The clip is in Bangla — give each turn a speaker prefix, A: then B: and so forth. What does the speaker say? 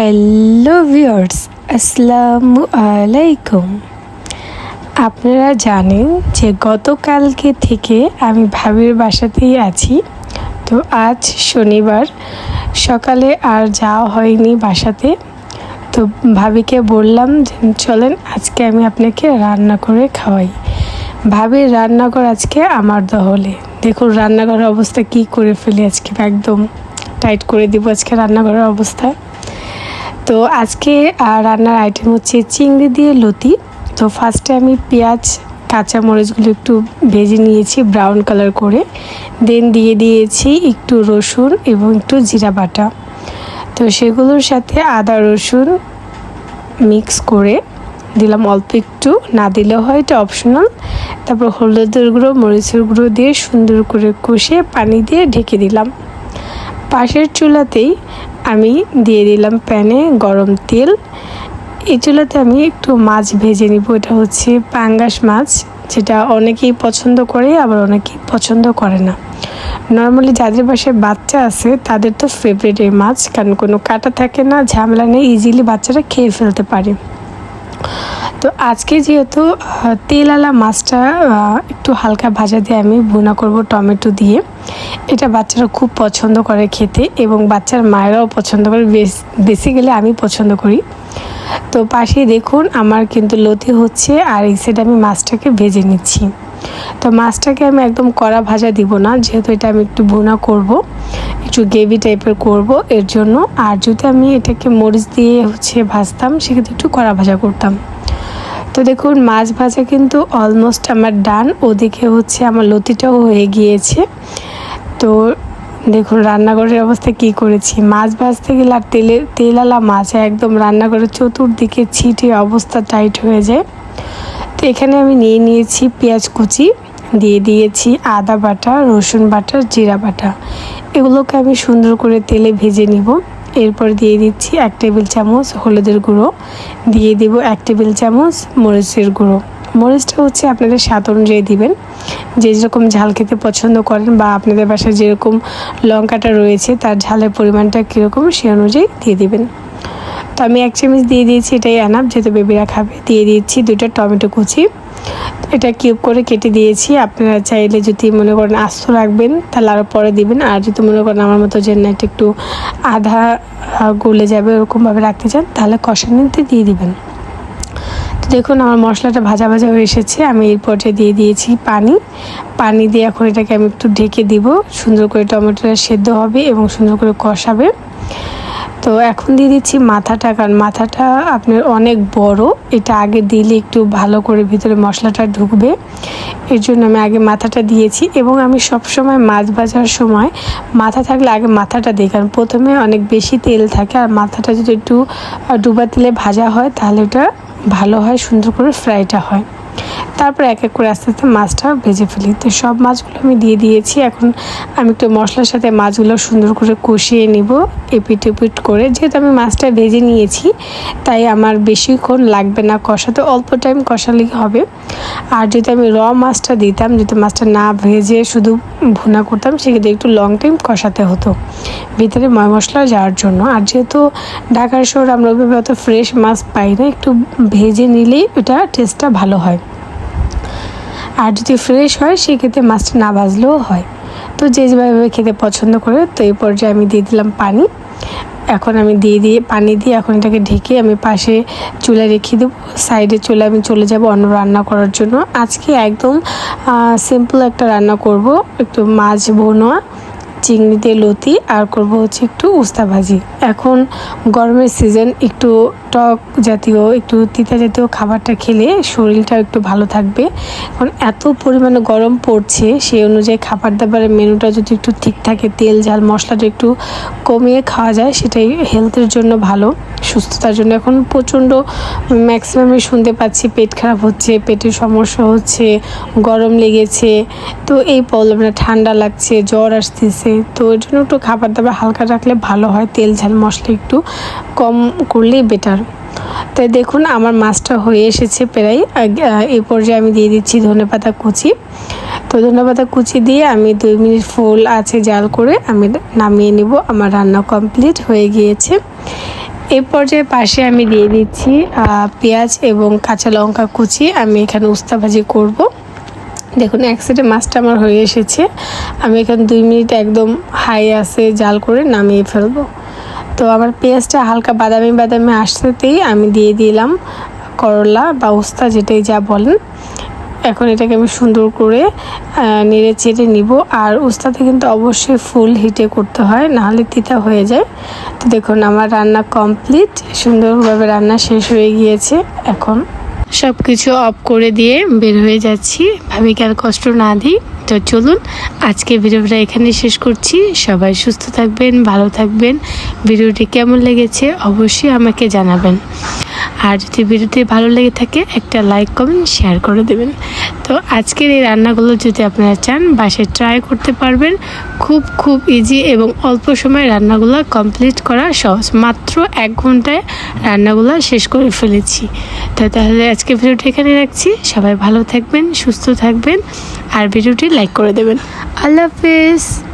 A: হ্যালো ভিউয়ার্স আসসালামু আলাইকুম আপনারা জানেন যে গতকালকে থেকে আমি ভাবির বাসাতেই আছি। তো আজ শনিবার, সকালে আর যাওয়া হয়নি বাসাতে। তো ভাবিকে বললাম যে, চলেন আজকে আমি আপনাকে রান্না করে খাওয়াই। ভাবির রান্নাঘর আজকে আমার দহলে দেখুন রান্নাঘরের অবস্থা কি করে ফেলি আজকে, একদম টাইট করে দিব আজকে রান্নাঘরের অবস্থা। তো আজকে রান্নার আইটেম হচ্ছে চিংড়ি দিয়ে লতি। তো ফার্স্টে আমি পেঁয়াজ, কাঁচা মরিচগুলো একটু ভেজে নিয়েছি ব্রাউন কালার করে। দেন দিয়ে দিয়েছি একটু রসুন এবং একটু জিরা বাটা। তো সেগুলোর সাথে আদা, রসুন মিক্স করে দিলাম অল্প একটু। না দিলেও হয় এটা অপশনাল তারপর হলুদের গুঁড়ো, মরিচের গুঁড়ো দিয়ে সুন্দর করে কষে পানি দিয়ে ঢেকে দিলাম। পাশের চুলাতেই আমি দিয়ে দিলাম প্যানে গরম তেল। এই চুলাতে আমি একটু মাছ ভেজে নিব। এটা হচ্ছে পাঙ্গাস মাছ, যেটা অনেকেই পছন্দ করে, আবার অনেকেই পছন্দ করে না। নর্মালি যাদের বাসায় বাচ্চা আছে, তাদের তো ফেভারিট এই মাছ, কারণ কোনো কাটা থাকে না, ঝামেলা নেই ইজিলি বাচ্চারা খেয়ে ফেলতে পারে। তো আজকে যেহেতু তেলালা মাছটা একটু হালকা ভাজা দিয়ে আমি ভুনা করব টমেটো দিয়ে। এটা বাচ্চারা খুব পছন্দ করে খেতে এবং বাচ্চার মায়েরাও পছন্দ করে। বেসিক্যালি আমি পছন্দ করি। তো পাশে দেখুন, আমার কিন্তু লতি হচ্ছে আর এই সাইডে আমি মাছটাকে ভেজে নিচ্ছি। তো মাছটাকে আমি একদম কড়া ভাজা দিব না, যেহেতু এটা আমি একটু ভুনা করব, একটু গ্রেভি টাইপের করব এর জন্য। আর যদি আমি এটাকে মরিচ দিয়ে হচ্ছে ভাজতাম, সেক্ষেত্রে একটু কড়া ভাজা করতাম। তো দেখুন, মাছ ভাজা কিন্তু অলমোস্ট আমার ডান ওদিকে হচ্ছে আমার লতিটাও হয়ে গিয়েছে। তো দেখুন, রান্নাঘরের অবস্থা কি করেছি? মাছ ভাজতে গেলে আর তেলে তেলালা মাছ, একদম রান্নাঘরের চতুর্দিকে ছিটে অবস্থা টাইট হয়ে যায়। তো এখানে আমি নিয়ে নিয়েছি পেঁয়াজ কুচি, দিয়ে দিয়েছি আদা বাটা, রসুন বাটা, জিরা বাটা। এগুলোকে আমি সুন্দর করে তেলে ভেজে নিব। এরপর দিয়ে দিচ্ছি এক টেবিল চামচ হলুদের গুঁড়ো। দিয়ে দিব এক টেবিল চামচ মরিচের গুঁড়ো। মরিচটা হচ্ছে আপনাদের স্বাদ অনুযায়ী দিবেন। যে যেরকম ঝাল খেতে পছন্দ করেন বা আপনাদের বাসায় যেরকম লঙ্কাটা রয়েছে, তার ঝালের পরিমাণটা কীরকম সে অনুযায়ী দিয়ে দিবেন। তো আমি এক চামচ দিয়ে দিয়েছি, এটাই আনাপ যেহেতু বেবিরা খাবে। দিয়ে দিচ্ছি দুটো টমেটো কুচি। এটা কিউব করে কেটে দিয়েছি। আপনারা চাইলে যদি মনে করেন আস্ত রাখবেন, তাহলে আরও পরে দিবেন। আর যদি মনে করেন আমার মতো যে না একটু আধা গলে যাবে, ওরকমভাবে রাখতে চান, তাহলে কষানিতে দিয়ে দিবেন। দেখুন, আমার মশলাটা ভাজা ভাজা হয়ে এসেছে। আমি এই পর্যায়ে দিয়ে দিয়েছি পানি। পানি দিয়ে এখন এটাকে আমি একটু ঢেকে দিব। সুন্দর করে টমেটোটা সেদ্ধ হবে এবং সুন্দর করে কষাবে। তো এখন দিয়ে দিচ্ছি মাথাটা, কারণ মাথাটা আপনার অনেক বড়। এটা আগে দিলে একটু ভালো করে ভিতরে মশলাটা ঢুকবে। এর জন্য আমি আগে মাথাটা দিয়েছি এবং আমি সব সময় মাছ ভাজার সময় মাথা থাকলে আগে মাথাটা দিই, কারণ প্রথমে অনেক বেশি তেল থাকে আর মাথাটা যদি একটু ডুবা তেলে ভাজা হয় তাহলে ওটা ভালো হয়, সুন্দর করে ফ্রাইটা হয়। তারপর এক এক করে আস্তে আস্তে মাছটা ভেজে ফেলি। তো সব মাছগুলো আমি দিয়ে দিয়েছি। এখন আমি একটু মশলার সাথে মাছগুলো সুন্দর করে কষিয়ে নিব এপিট এপিট করে। যেহেতু আমি মাছটা ভেজে নিয়েছি, তাই আমার বেশিক্ষণ লাগবে না কষাতে, অল্প টাইম কষালেই হবে। আর যদি আমি র মাছটা দিতাম যদি মাছটা না ভেজে শুধু ভুনা করতাম, সেক্ষেত্রে একটু লং টাইম কষাতে হতো ভিতরে ময় মশলা যাওয়ার জন্য। আর যেহেতু ঢাকার শহর, আমরা ওইভাবে অত ফ্রেশ মাছ পাই না, একটু ভেজে নিলেই ওটা টেস্টটা ভালো হয়। আর যদি ফ্রেশ হয়, সেক্ষেত্রে মাছটা না ভাজলেও হয়। তো যে যেভাবে খেতে পছন্দ করে, তো এই পর্যায়ে আমি দিয়ে দিলাম পানি। এখন আমি দিয়ে দিয়ে, পানি দিয়ে এখন এটাকে ঢেকে আমি পাশে চুলা রেখে দেবো। সাইডে চলে আমি চলে যাব অন্য রান্না করার জন্য। আজকে একদম সিম্পল একটা রান্না করব। একটু মাছ ভোনোয়া চিংড়ি দিয়ে লতি আর করব হচ্ছে একটু উস্তা ভাজি। এখন গরমের সিজন একটু টক জাতীয়, একটু তিতা জাতীয় খাবারটা খেলে শরীরটা একটু ভালো থাকবে। এখন এত পরিমাণে গরম পড়ছে, সেই অনুযায়ী খাবার দাবারের মেনুটা যদি একটু ঠিক থাকে, তেল, ঝাল, মশলাটা একটু কমিয়ে খাওয়া যায়, সেটাই হেলথের জন্য ভালো। সুস্থতার জন্য এখন প্রচণ্ড ম্যাক্সিমামে শুনতে পাচ্ছি, পেট খারাপ হচ্ছে, পেটের সমস্যা হচ্ছে, গরম লেগেছে। তো এই প্রবলেমটা ঠান্ডা লাগছে, জ্বর আসতেছে তো ওই জন্য একটু খাবার দাবার হালকা রাখলে ভালো হয়, তেল ঝাল মশলা একটু কম করলেই বেটার তাই দেখুন, আমার মাছটা হয়ে এসেছে প্রায়। এই পর্যায়ে আমি দিয়ে দিচ্ছি ধনেপাতা কুচি। তো ধনেপাতা কুচি দিয়ে আমি দুই মিনিট ফুল আছে জাল করে আমি নামিয়ে নিব। আমার রান্না কমপ্লিট হয়ে গিয়েছে। এই পর্যায়ে পাশে আমি দিয়ে দিচ্ছি পেঁয়াজ এবং কাঁচা লঙ্কা কুচি। আমি এখানে উস্তা ভাজি করব। দেখুন, এক সাইডে মাছটা আমার হয়ে এসেছে। আমি এখানে দুই মিনিট একদম হাই আছে, জাল করে নামিয়ে ফেলব। তো আমার পেঁয়াজটা হালকা বাদামি বাদামি আসতেই আমি দিয়ে দিলাম করলা বা উস্তা, যেটাই যা বলেন। এখন এটাকে আমি সুন্দর করে নেড়ে চেড়ে নিব। আর উস্তাতে কিন্তু অবশ্যই ফুল হিটে করতে হয়, নাহলে তিতা হয়ে যায়। তো দেখুন, আমার রান্না কমপ্লিট সুন্দরভাবে রান্না শেষ হয়ে গিয়েছে এখন। সব কিছু অফ করে দিয়ে বের হয়ে যাচ্ছি। ভাবিকে আর কষ্ট না দিই। তো চলুন আজকে ভিডিওটা এখানে শেষ করছি। সবাই সুস্থ থাকবেন, ভালো থাকবেন। ভিডিওটি কেমন লেগেছে অবশ্যই আমাকে জানাবেন। আর যদি ভিডিওটি ভালো লেগে থাকে, একটা লাইক কমেন্ট শেয়ার করে দেবেন। তো আজকের এই রান্নাগুলো যদি আপনারা চান, বাসায় ট্রাই করতে পারবেন। খুব খুব ইজি এবং অল্প সময় রান্নাগুলো কমপ্লিট করা সহজ। মাত্র এক ঘন্টায় রান্নাগুলো শেষ করে ফেলেছি। তো তাহলে আজকে ভিডিওটি এখানে রাখছি। সবাই ভালো থাকবেন, সুস্থ থাকবেন, আর ভিডিওটি লাইক করে দেবেন। আল্লাহ হাফেজ।